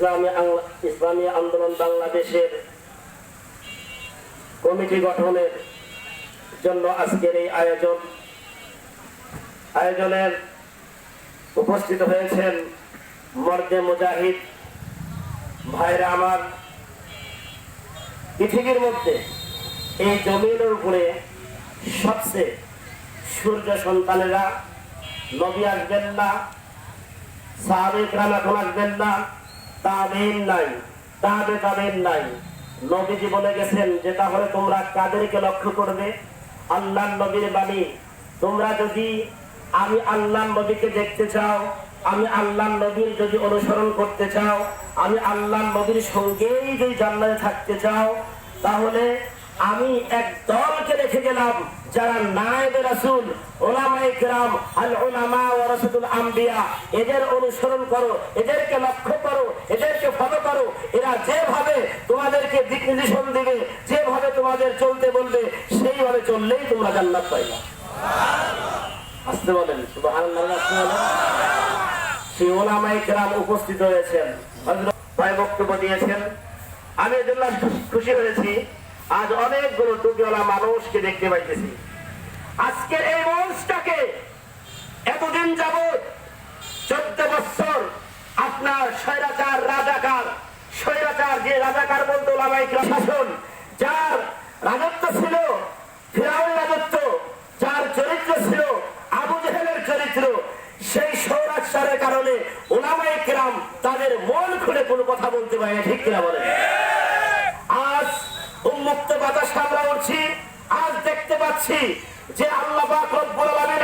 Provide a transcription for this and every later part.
ইসলামী ইসলামী আন্দোলন বাংলাদেশের কমিটি গঠনের জন্য আজকের এই আয়োজন। আয়োজনের উপস্থিত হয়েছেন মর্দে মুজাহিদ ভাইরা আমার। পৃথিবীর মধ্যে এই জমিনের উপরে সবচেয়ে সূর্য সন্তানেরা নবী আসবেন না সাহাবেক রাম এখন আসবেন না। তাবেন নাই, তাবে তামিল নাই। নবীজি বলে গেছেন, যে তাহলে তোমরা কাদেরকে লক্ষ্য করবে? আল্লাহ নবীর বাণী। তোমরা যদি আমি আল্লাহ নবীকে দেখতে চাও, আমি আল্লাহ নবীর যদি অনুসরণ করতে চাও, আমি আল্লাহ নবীর সঙ্গেই যদি জান্নাতে থাকতে চাও, তাহলে আমি এক দলকে রেখে গেলাম, যারা নায়েবে রাসূল, ওলামায়ে কেরাম, আল উলামা ওয়া রাসূলুল আম্বিয়া। এদের অনুসরণ করো, এদেরকে লক্ষ্য করো, এদেরকে ফলো করো। এরা যেভাবে তোমাদেরকে দিক নির্দেশন দিবে, যেভাবে তোমাদের চলতে বলবে, সেইভাবে চললেই তোমরা জান্নাত পাইবা। আসতে বলেন বলেন সেই ওলামায়ে কেরাম উপস্থিত হয়েছেন। ভাই বক্তব্য দিয়েছেন। আমি এজন্য খুশি হয়েছি। আজ অনেকগুলো টুপিওয়ালা মানুষকে দেখতে পাইতেছি। আজকের এই মঞ্চটাকে এতদিন যাবৎ চোদ্দ বছর আপনার স্বৈরাচার, রাজাকার, স্বৈরাচার যে রাজাকার বলতো লামাইকরা শাসন, যার রাজত্ব ছিল ফিরাউন রাজত্ব, যার চরিত্র ছিল আবু জেহেলের চরিত্র, সেই সৌরাচারের কারণে ওলামাই কেরাম তাদের মন খুলে কোনো কথা বলতে পারে ঠিক কিনা আজ উন্মুক্ত বাতাস আমরা উঠছি আজ দেখতে পাচ্ছি যে আল্লাহ বাকর আলামিন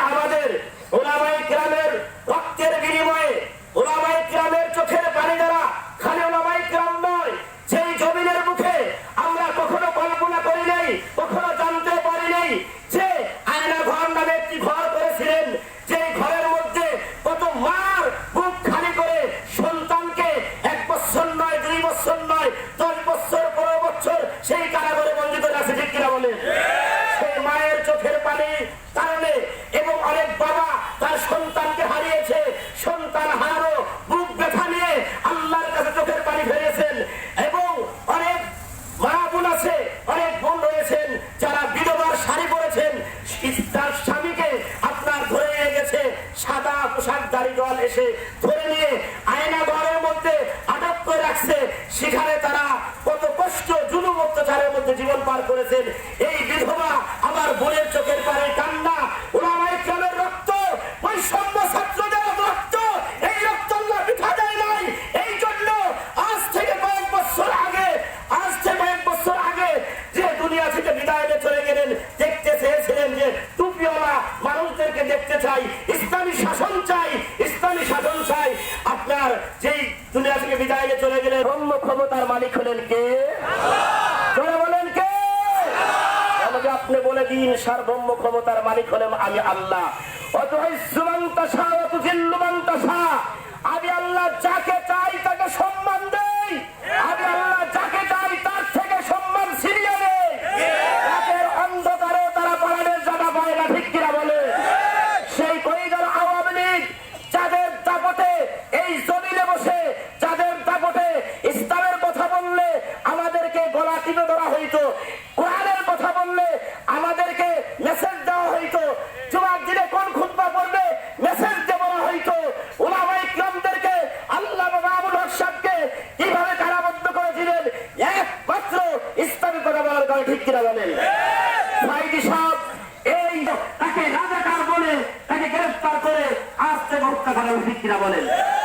মধ্যে জীবন পার করেছেন। এই বিধবা আমার বোনের চোখের পারে কান্না আল্লাহ আপনার যেই দুনিয়া থেকে বিদায় চলে গেলেন ব্রহ্ম ক্ষমতার মালিক হলেন কে? জোরে বলে সার্বভৌম ক্ষমতার মালিক হলেন আমি আল্লাহ। আমি আল্লাহ যাকে চাই তাকে সম্মান দেই কিনা বলেন।